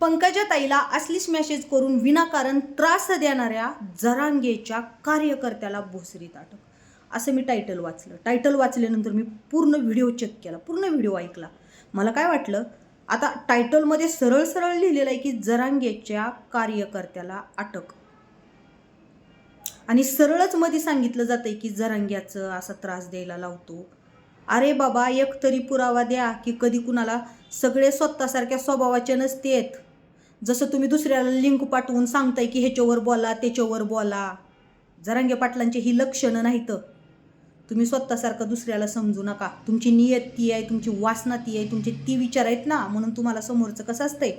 पंकजा ताईला असलीच मॅसेज करून विनाकारण त्रास देणाऱ्या जरांगेच्या कार्यकर्त्याला भोसरीत अटक असं मी टायटल वाचलं. टायटल वाचल्यानंतर मी पूर्ण व्हिडिओ चेक केला. पूर्ण व्हिडिओ ऐकला. मला काय वाटलं? आता टायटलमध्ये सरळ सरळ लिहिलेलं आहे की जरांगेच्या कार्यकर्त्याला अटक. आणि सरळच मध्ये सांगितलं जातं की जरांग्याचं असा त्रास द्यायला लावतो. अरे बाबा एक तरी पुरावा द्या की कधी कुणाला सगळे स्वतःसारख्या स्वभावाचे नसतेत. जसं तुम्ही दुसऱ्याला लिंक पाठवून सांगताय की ह्याच्यावर बोला त्याच्यावर बोला. जरांगे पाटलांची ही लक्षणं नाहीत. तुम्ही स्वतःसारखं दुसऱ्याला समजू नका. तुमची नियत ती आहे तुमची वासना ती आहे तुमचे ती विचार आहेत ना म्हणून तुम्हाला समोरचं कसं असतंय?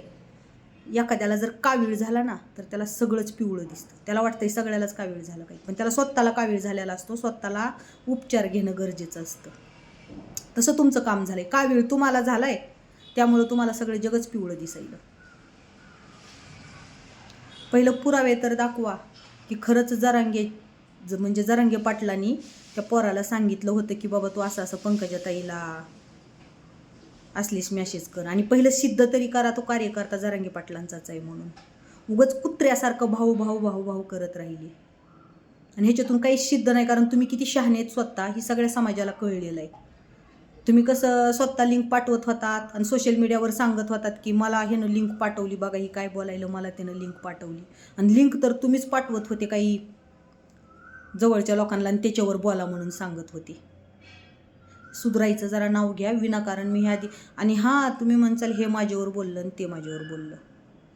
एखाद्याला जर कावीळ झाला ना तर त्याला सगळंच पिवळं दिसतं. त्याला वाटतंय सगळ्यालाच कावीळ झालं काही पण त्याला स्वतःला कावीळ झालेला असतो? स्वतःला उपचार घेणं गरजेचं असतं. तसं तुमचं काम झालंय. कावीळ तुम्हाला झालाय? त्यामुळं तुम्हाला सगळं जगच पिवळं दिसायलं. पहिलं पुरावे तर दाखवा की खरंच जरांगे ज- म्हणजे जरांगे पाटलांनी त्या पोराला सांगितलं होतं की बाबा तू असं असं पंकजाताईला असलीस मॅसेज कर. आणि पहिलं सिद्ध तरी करा तो कार्यकर्ता जरांगे पाटलांचाच आहे म्हणून. उगच कुत्र्यासारखं भाऊ भाऊ भाऊ भाऊ करत राहिली. आणि ह्याच्यातून काही सिद्ध नाही कारण तुम्ही किती शहाणे आहेत स्वतः ही सगळ्या समाजाला कळलेलं आहे. तुम्ही कसं स्वतः लिंक पाठवत होतात आणि सोशल मीडियावर सांगत होतात की मला ह्यानं लिंक पाठवली बघा ही काय बोलायलं मला त्यानं लिंक पाठवली. आणि लिंक तर तुम्हीच पाठवत होते काही जवळच्या लोकांना आणि त्याच्यावर बोला म्हणून सांगत होते. सुधरायचं जरा नाव घ्या विनाकारण मी ह्या आधी आणि हां तुम्ही म्हणसाल हे माझ्यावर बोललं आणि ते माझ्यावर बोललं.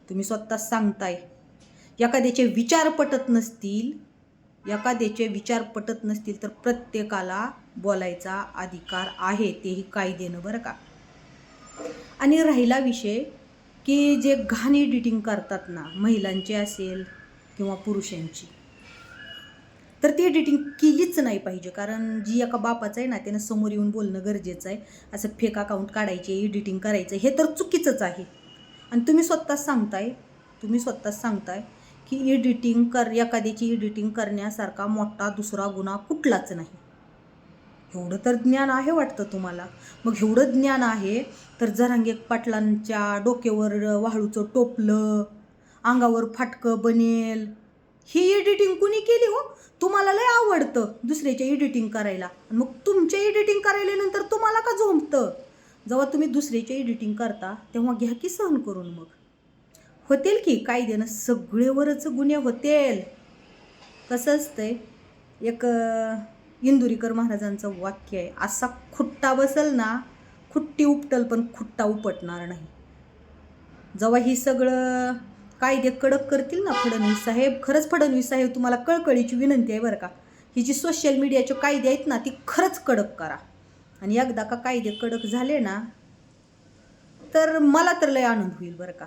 तुम्ही स्वतः सांगताय. एखाद्याचे विचार पटत नसतील एखाद्याचे विचार पटत नसतील तर प्रत्येकाला बोलायचा अधिकार आहे तेही कायद्यानं बरं का? आणि राहिला विषय की जे घाण एडिटिंग करतात ना महिलांचे असेल किंवा पुरुषांची तर ती एडिटिंग केलीच नाही पाहिजे. कारण जी एका बापाचं आहे ना त्यानं समोर येऊन बोलणं गरजेचं आहे. असं फेक अकाउंट काढायचे एडिटिंग करायचं हे तर चुकीचंच आहे. आणि तुम्ही स्वतःच सांगताय तुम्ही स्वतःच सांगताय की एडिटिंग कर एखाद्याची एडिटिंग करण्यासारखा मोठा दुसरा गुन्हा कुठलाच नाही. एवढं तर ज्ञान आहे वाटतं तुम्हाला. मग एवढं ज्ञान आहे तर जरांगे पाटलांच्या डोक्यावर वाळूचं टोपलं अंगावर फाटकं बनेल. ही एडिटिंग कुणी केली हो? तुम्हाला लय आवडतं दुसऱ्याच्या एडिटिंग करायला. मग तुमच्या एडिटिंग करायल्यानंतर तुम्हाला का झोंबतं? जेव्हा तुम्ही दुसऱ्याच्या एडिटिंग करता तेव्हा घ्या की सहन करून मग. होतील की? कायद्यानं सगळेवरच गुन्हे होतील. कसं असतंय? एक इंदुरीकर महाराजांचं वाक्य आहे असा खुट्टा बसल ना खुट्टी उपटल पण खुट्टा उपटणार नाही. जेव्हा ही सगळं कायदे कडक करतील ना फडणवीस साहेब खरंच फडणवीस साहेब तुम्हाला कळकळीची विनंती आहे बरं का? ही जी सोशल मीडियाचे कायदे आहेत ना ती खरंच कडक करा. आणि एकदा का कायदे कडक झाले ना तर मला तर लय आनंद होईल बरं का?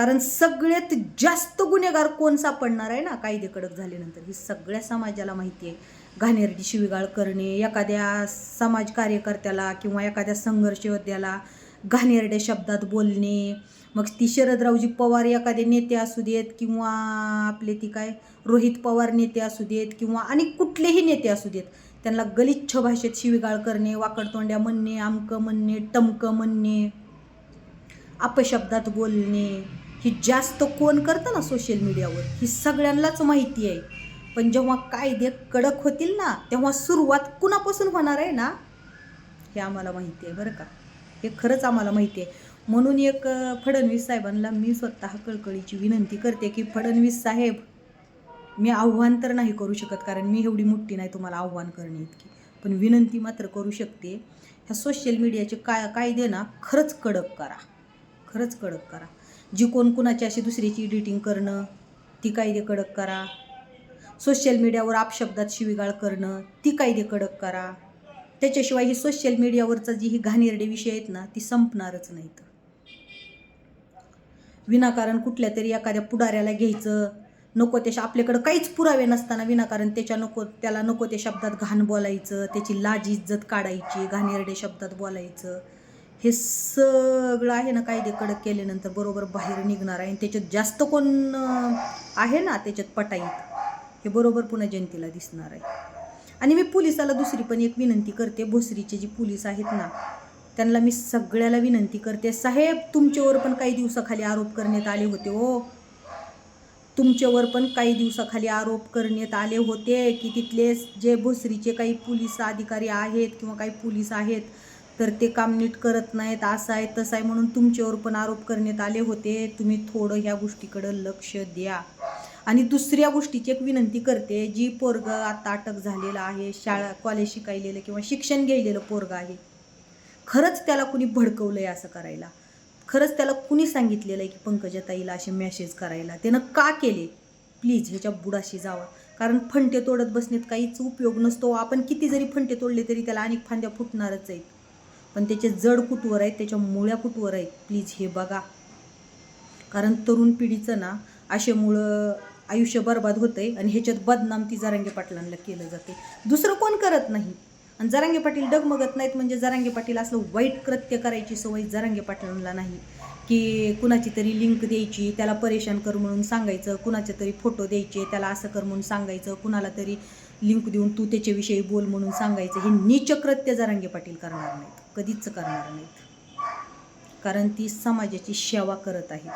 कारण सगळ्यात जास्त गुन्हेगार कोण सापडणार आहे ना कायदे कडक झाल्यानंतर? ही सगळ्या समाजाला माहिती आहे. घाणेरडी शिवीगाळ करणे एखाद्या समाज कार्यकर्त्याला किंवा एखाद्या संघर्ष योद्ध्याला घाणेरड्या शब्दात बोलणे मग ती शरदरावजी पवार एखादे नेते असू देत किंवा आपले ती काय रोहित पवार नेते असू देत किंवा आणि कुठलेही नेते असू देत त्यांना गलिच्छ भाषेत शिवीगाळ करणे वाकडतोंड्या म्हणणे आमकं म्हणणे टमकं म्हणणे अपशब्दात बोलणे ही जास्त कोण करतं ना सोशल मीडियावर ही सगळ्यांनाच माहिती आहे. पण जेव्हा कायदे कडक होतील ना तेव्हा सुरुवात कुणापासून होणार आहे ना? हे आम्हाला माहिती आहे बरं का. हे खरंच आम्हाला माहिती आहे. म्हणून एक फडणवीस साहेबांना मी स्वतः कळकळीची विनंती करते की फडणवीस साहेब मी आव्हान तर नाही करू शकत कारण मी एवढी मोठी नाही तुम्हाला आव्हान करणे इतकी. पण विनंती मात्र करू शकते. ह्या सोशल मीडियाचे काय कायदे ना खरंच कडक करा. खरंच कडक करा. जी कोण कुणाची अशी दुसऱ्याची एडिटिंग करणं ती कायदे कडक करा. सोशल मीडियावर आपशब्दात शिवीगाळ करणं ती कायदे कडक करा. त्याच्याशिवाय ही सोशल मीडियावरचा जी ही घाणेरडे विषय आहेत ना ती संपणारच नाहीत. विनाकारण कुठल्या तरी एखाद्या पुढाऱ्याला घ्यायचं नको त्या आपल्याकडं काहीच पुरावे नसताना विनाकारण त्याच्या नको त्याला नको त्या शब्दात घाण बोलायचं त्याची लाज इज्जत काढायची घाणेरडे शब्दात बोलायचं. हे सगळं आहे ना कायदे कडक केल्यानंतर बरोबर बाहेर निघणार आहे. आणि त्याच्यात जास्त कोण आहे ना त्याच्यात पटाईत हे बरोबर पुन्हा जनतेला दिसणार आहे. आणि मी पोलिसाला दुसरी पण एक विनंती करते. भोसरीचे जे पोलीस आहेत ना त्यांना मी सगळ्याला विनंती करते. साहेब तुमच्यावर पण काही दिवसाखाली आरोप करण्यात आले होते हो. तुमच्यावर पण काही दिवसाखाली आरोप करण्यात आले होते की तिथले जे भोसरीचे काही पोलीस अधिकारी आहेत किंवा काही पोलीस आहेत तर ते काम नीट करत नाहीत असं आहे तसं आहे म्हणून तुमच्यावर पण आरोप करण्यात आले होते. तुम्ही थोडं ह्या गोष्टीकडं लक्ष द्या. आणि दुसऱ्या गोष्टीची एक विनंती करते जी पोरग आता अटक झालेलं आहे शाळा कॉलेज शिकायलेलं किंवा शिक्षण घ्यायलेलं पोरग आहे खरंच त्याला कुणी भडकवलं आहे असं करायला? खरंच त्याला कुणी सांगितलेलं आहे की पंकजाताईला असे मेसेज करायला? त्यानं का केले? प्लीज ह्याच्या बुडाशी जावा. कारण फंटे तोडत बसण्यात काहीच उपयोग नसतो. आपण किती जरी फंटे तोडले तरी त्याला अनेक फांद्या फुटणारच आहेत. पण त्याचे जड कुठवर आहेत त्याच्या मुळ्या कुठवर आहेत. प्लीज हे बघा. कारण तरुण पिढीचं ना असे मुळं आयुष्य बर्बाद होतंय आणि ह्याच्यात बदनाम ती जरांगे पाटलांना केलं जाते दुसरं कोण करत नाही? आणि जरांगे पाटील डगमगत नाहीत म्हणजे जरांगे पाटील असलं वाईट कृत्य करायची सवय जरांगे पाटलांना नाही. की कुणाची तरी लिंक द्यायची त्याला परेशान कर म्हणून सांगायचं कुणाचे तरी फोटो द्यायचे त्याला असं कर म्हणून सांगायचं कुणाला तरी लिंक देऊन तू त्याच्याविषयी बोल म्हणून सांगायचं. हे नीचकृत्य जरांगे पाटील करणार नाहीत. कधीच करणार नाहीत. कारण ती समाजाची सेवा करत आहेत.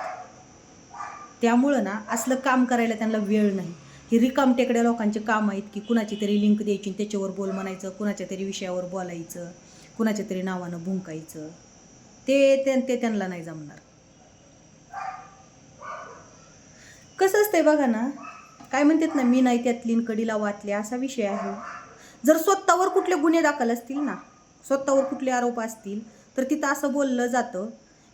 त्यामुळं ना असलं काम करायला त्यांना वेळ नाही. हे रिकाम टेकड्या लोकांचे काम आहेत की कुणाची तरी लिंक द्यायची त्याच्यावर बोल म्हणायचं कुणाच्या तरी विषयावर बोलायचं कुणाच्या तरी नावानं भुंकायचं. ते ते ते त्यांना नाही जमणार. कसं असतंय बघा ना काय म्हणतात ना मी नाही त्यातलीन कडीला वाचले असा विषय आहे. जर स्वतःवर कुठले गुन्हे दाखल असतील ना स्वतःवर कुठले आरोप असतील तर तिथं असं बोललं जातं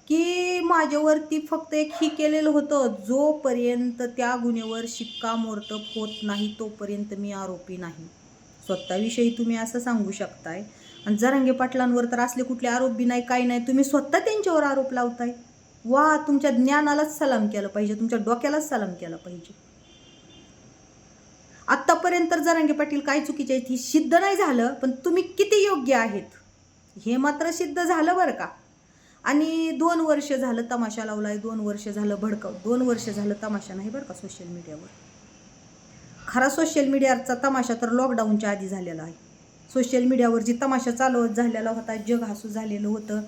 की माझ्यावरती फक्त एक ही केलेलं होतं जोपर्यंत त्या गुन्ह्यावर शिक्कामोर्तब होत नाही तोपर्यंत मी आरोपी नाही. स्वतःविषयी तुम्ही असं सांगू शकताय. आणि जरांगे पाटलांवर तर असले कुठले आरोप बी नाही काही नाही तुम्ही स्वतः त्यांच्यावर आरोप लावताय. वा तुमच्या ज्ञानालाच सलाम केलं पाहिजे तुमच्या डोक्यालाच सलाम केला पाहिजे. आत्तापर्यंत तर जरांगे पाटील काय चुकीचे आहेत ही सिद्ध नाही झालं पण तुम्ही किती योग्य आहेत? हे मात्र सिद्ध झालं बरं का? आणि दोन वर्ष झालं तमाशा लावलाय दोन वर्ष झालं भडकव दोन वर्ष झालं तमाशा नाही बरं का सोशल मीडियावर खरा सोशल मीडियाचा तमाशा तर लॉकडाऊनच्या आधी झालेला आहे. सोशल मीडियावर जी तमाशा चालवत झालेला होता जग हसू झालेलं होतं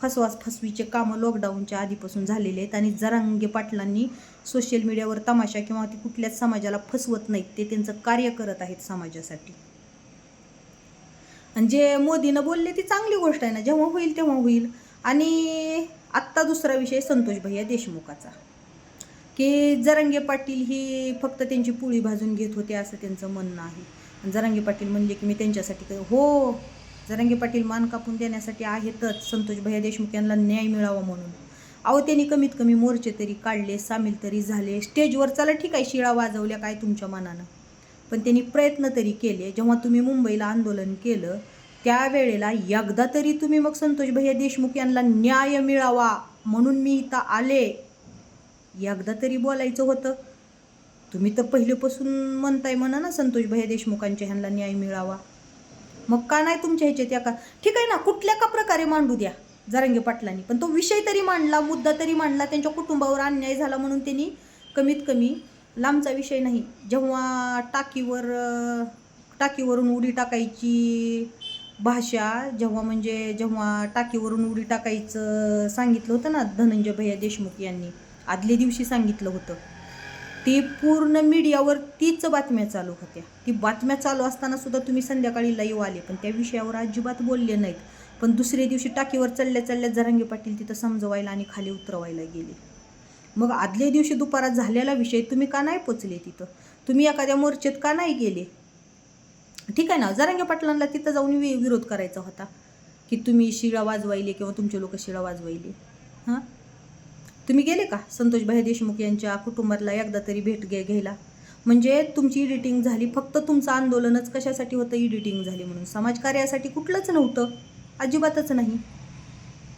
फसवास फसवीचे कामं लॉकडाऊनच्या आधीपासून झालेले आहेत आणि जरांगे पाटलांनी सोशल मीडियावर तमाशा किंवा ती कुठल्याच समाजाला फसवत नाहीत ते त्यांचं कार्य करत आहेत समाजासाठी. आणि जे मोदीनं बोलले ती चांगली गोष्ट आहे ना जेव्हा होईल तेव्हा होईल. आणि आत्ता दुसरा विषय संतोष भैया देशमुखाचा. की जरंगे पाटील ही फक्त त्यांची पोळी भाजून घेत होते असं त्यांचं म्हणणं आहे. आणि जरांगे पाटील म्हणले की मी त्यांच्यासाठी क- हो जरांगे पाटील मान कापून देण्यासाठी आहेतच. संतोष भैया देशमुख यांना न्याय मिळावा म्हणून. अहो त्यांनी कमीत कमी मोर्चे तरी काढले सामील तरी झाले. स्टेजवर चला ठीक आहे शिळा वाजवल्या काय तुमच्या मनानं? पण त्यांनी प्रयत्न तरी केले. जेव्हा तुम्ही मुंबईला आंदोलन केलं त्यावेळेला एकदा तरी तुम्ही मग संतोष भैया देशमुख यांना न्याय मिळावा म्हणून मी इथं आले. एकदा तरी बोलायचं होतं. तुम्ही तर पहिलेपासून म्हणताय म्हणा ना संतोष भैया देशमुखांच्या ह्यांना न्याय मिळावा. मग का नाही तुमच्या ह्याच्यात या का ठीक आहे ना कुठल्या का प्रकारे मांडू द्या जरांगे पाटलांनी. पण तो विषय तरी मांडला मुद्दा तरी मांडला त्यांच्या कुटुंबावर अन्याय झाला म्हणून त्यांनी कमीत कमी लांबचा विषय नाही. जेव्हा टाकीवर टाकीवरून उडी टाकायची भाषा जेव्हा म्हणजे जेव्हा टाकीवरून उडी टाकायचं सांगितलं होतं ना धनंजय भैया देशमुख यांनी आदल्या दिवशी सांगितलं होतं. ते पूर्ण मीडियावर तीच बातम्या चालू होत्या. ती बातम्या चालू असताना सुद्धा तुम्ही संध्याकाळी लाईव्ह आले पण त्या विषयावर अजिबात बोलले नाहीत. पण दुसऱ्या दिवशी टाकीवर चालल्या चालल्या जरांगे पाटील तिथं समजवायला आणि खाली उतरवायला गेले. मग आदल्या दिवशी दुपारात झालेला विषय तुम्ही का नाही पोचले तिथं? तुम्ही एखाद्या मोर्चेत का नाही गेले? ठीक आहे ना जरांगे पाटलांना तिथं जाऊन वि विरोध करायचा होता. की तुम्ही शिळा वाजवायले किंवा तुमचे लोक शिळा वाजवायले. हां? तुम्ही गेले का? संतोषभाई देशमुख यांच्या कुटुंबातला एकदा तरी भेट घे घ्यायला. म्हणजे तुमची इडिटिंग झाली फक्त तुमचं आंदोलनच कशासाठी होतं? इडिटिंग झाली म्हणून. समाजकार्यासाठी कुठलंच नव्हतं. अजिबातच नाही.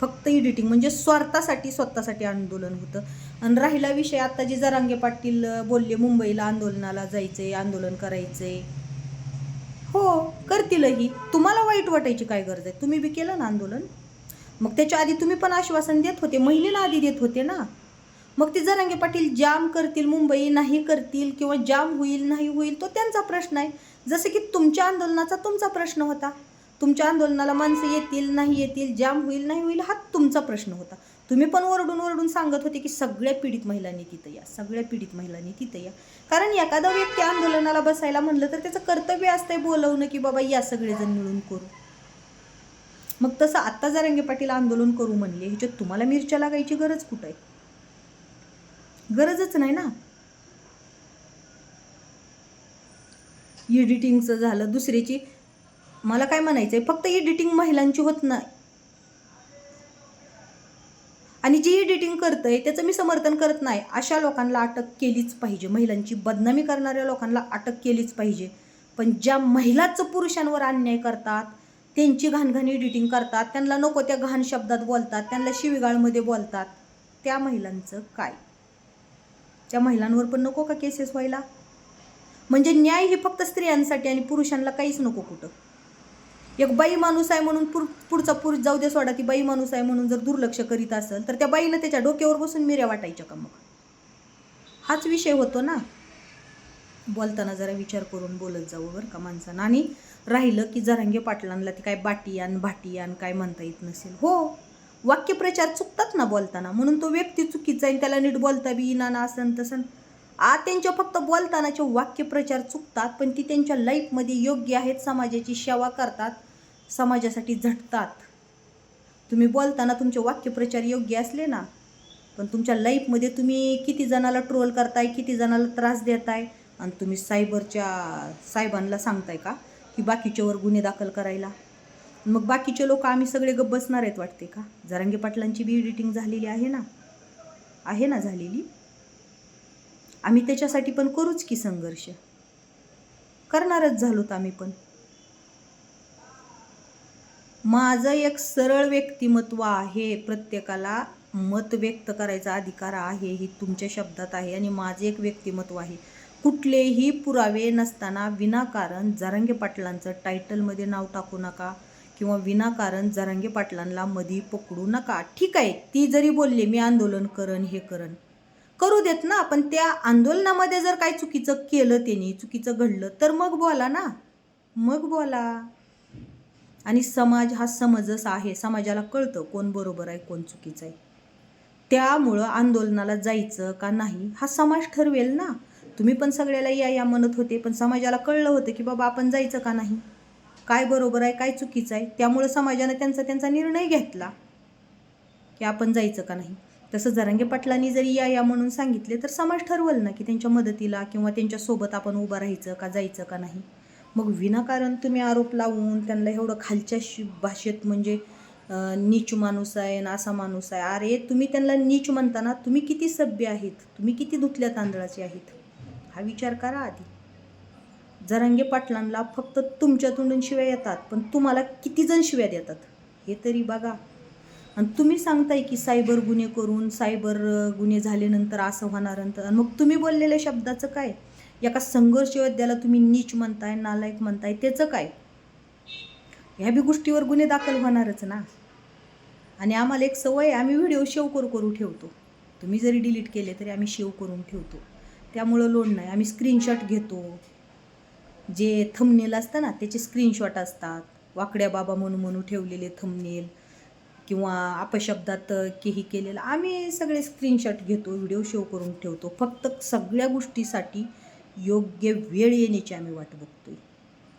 फक्त एडिटिंग म्हणजे स्वार्थासाठी स्वतःसाठी आंदोलन होतं. आणि राहिला विषय आता जे जरांगे पाटील बोलले मुंबईला आंदोलनाला जायचंय आंदोलन करायचंय. हो करतीलही. तुम्हाला वाईट वाटायची काय गरज आहे? तुम्ही बी केलं ना आंदोलन? मग त्याच्या आधी तुम्ही पण आश्वासन देत होते महिलेला आधी देत होते ना? मग ते जरांगे पाटील जाम करतील मुंबई नाही करतील किंवा जाम होईल नाही होईल तो त्यांचा प्रश्न आहे. जसं की तुमच्या आंदोलनाचा तुमचा प्रश्न होता. तुमच्या आंदोलनाला माणसं येतील नाही येतील जाम होईल नाही होईल हा तुमचा प्रश्न होता. तुम्ही पण ओरडून ओरडून सांगत होते की सगळ्या पीडित महिलांनी तिथं या सगळ्या पीडित महिलांनी तिथं या. कारण एखादा व्यक्ती आंदोलनाला बसायला म्हणलं तर त्याचं कर्तव्य असतंय बोलवणं की बाबा या सगळेजण मिळून करू. मग तसं आत्ता जरांगे पाटील आंदोलन करू म्हणले ह्याच्यात तुम्हाला मिरच्या लागायची गरज कुठं आहे? गरजच नाही ना. एडिटिंगचं झालं दुसरीची मला काय म्हणायचं आहे फक्त एडिटिंग महिलांची होत नाही. आणि जी एडिटिंग करतंय त्याचं मी समर्थन करत नाही. अशा लोकांना अटक केलीच पाहिजे. महिलांची बदनामी करणाऱ्या लोकांना अटक केलीच पाहिजे. पण ज्या महिलाच पुरुषांवर अन्याय करतात त्यांची घाणघाण एडिटिंग करतात त्यांना नको त्या घाण शब्दात बोलतात त्यांना शिवीगाळमध्ये बोलतात त्या महिलांचं काय? त्या महिलांवर पण नको का केसेस व्हायला? म्हणजे न्याय हे फक्त स्त्रियांसाठी आणि पुरुषांना काहीच नको कुठं. एक बाई माणूस आहे म्हणून पुर पुढचा पुरुष जाऊ दे सोडा ती बाई माणूस आहे म्हणून जर दुर्लक्ष करीत असेल तर त्या बाईला त्याच्या डोक्यावर बसून मिऱ्या वाटायच्या का मग? हाच विषय होतो ना. बोलताना जरा विचार करून बोलत जावं बरं का माणसानं. आणि राहिलं की जरांगे पाटलांना ती काय बाटी आण भाटी आण काय म्हणता येत नसेल. हो वाक्यप्रचार चुकतात ना बोलताना. म्हणून तो व्यक्ती चुकीचा आहे त्याला नीट बोलता बी येईना ना असं तसं आ त्यांच्या फक्त बोलतानाचे वाक्यप्रचार चुकतात पण ती त्यांच्या लाईफमध्ये योग्य आहेत समाजाची सेवा करतात समाजासाठी झटतात. तुम्ही बोलताना तुमचे वाक्यप्रचार योग्य असले ना पण तुमच्या लाईफमध्ये तुम्ही किती जणाला ट्रोल करताय किती जणाला त्रास देताय आणि तुम्ही सायबरच्या साहेबांना सांगताय का की बाकीच्यावर गुन्हे दाखल करायला? मग बाकीचे लोक आम्ही सगळे गप्प बसणार आहेत वाटते का? जरांगे पाटलांची बी एडिटिंग झालेली आहे ना? आहे ना झालेली? आम्ही त्याच्यासाठी पण करूच की संघर्ष. करणारच झालोत आम्ही पण. माझं एक सरळ व्यक्तिमत्व आहे. प्रत्येकाला मत व्यक्त करायचा अधिकार आहे ही तुमच्या शब्दात आहे आणि माझे एक व्यक्तिमत्व आहे. कुठलेही पुरावे नसताना विनाकारण जरांगे पाटलांचं टायटलमध्ये नाव टाकू नका किंवा विनाकारण जरांगे पाटलांना मधी पकडू नका. ठीक आहे ती जरी बोलली मी आंदोलन करन हे करन करू देत ना पण त्या आंदोलनामध्ये जर काय चुकीचं केलं त्यांनी चुकीचं घडलं तर मग बोला ना. मग बोला. आणि समाज हा समजस आहे समाजाला कळतं कोण बरोबर आहे कोण चुकीचं आहे. त्यामुळं आंदोलनाला जायचं का नाही हा समाज ठरवेल ना. तुम्ही पण सगळ्याला या या म्हणत होते पण समाजाला कळलं होतं की बाबा आपण जायचं का नाही. काय बरोबर आहे काय चुकीचं आहे त्यामुळं समाजानं त्यांचा त्यांचा निर्णय घेतला की आपण जायचं का नाही. तसं जरांगे पाटलांनी जरी या या म्हणून सांगितले तर समाज ठरवल ना की त्यांच्या मदतीला किंवा त्यांच्यासोबत आपण उभं राहायचं का जायचं का नाही. मग विनाकारण तुम्ही आरोप लावून त्यांना एवढं खालच्या शि भाषेत म्हणजे नीच माणूस आहे ना असा माणूस आहे. अरे तुम्ही त्यांना नीच म्हणताना तुम्ही किती सभ्य आहेत? तुम्ही किती धुतल्या तांदळाचे आहेत? हा विचार करा आधी. जरांगे पाटलांना फक्त तुमच्या तोंडून शिव्या येतात पण तुम्हाला किती जण शिव्या देतात? हे तरी बघा. आणि तुम्ही सांगताय की सायबर गुन्हे करून सायबर गुन्हे झाल्यानंतर असं होणार नंतर आणि मग तुम्ही बोललेल्या शब्दाचं काय? एका संघर्ष योद्ध्याला तुम्ही नीच म्हणताय नालायक म्हणताय त्याचं काय? ह्या बी गोष्टीवर गुन्हे दाखल होणारच ना. आणि आम्हाला एक सवय आहे, आम्ही व्हिडिओ शेव करू करू ठेवतो. तुम्ही जरी डिलीट केले तरी आम्ही शेव करून ठेवतो. त्यामुळं लोड नाही. आम्ही स्क्रीनशॉट घेतो. जे थंबनेल असतं ना त्याचे स्क्रीनशॉट असतात. वाकड्या बाबा म्हणून म्हणून ठेवलेले थंबनेल किंवा अपशब्दात केही केलेलं. आम्ही सगळे स्क्रीनशॉट घेतो व्हिडिओ शो करून ठेवतो. फक्त सगळ्या गोष्टीसाठी योग्य वेळ येण्याची आम्ही वाट बघतोय.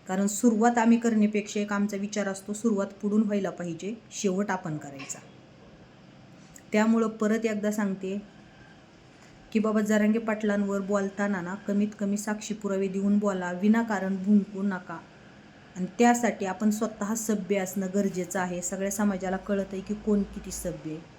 कारण सुरुवात आम्ही करण्यापेक्षा एक आमचा विचार असतो सुरुवात पुढून व्हायला पाहिजे शेवट आपण करायचा. त्यामुळं परत एकदा सांगते की बाबा जरांगे पाटलांवर बोलताना ना कमीत कमी साक्षी पुरावे देऊन बोला विनाकारण भुंकू नका. आणि त्यासाठी आपण स्वतः सभ्य असणं गरजेचं आहे. सगळ्या समाजाला कळत आहे की कोण किती सभ्य आहे.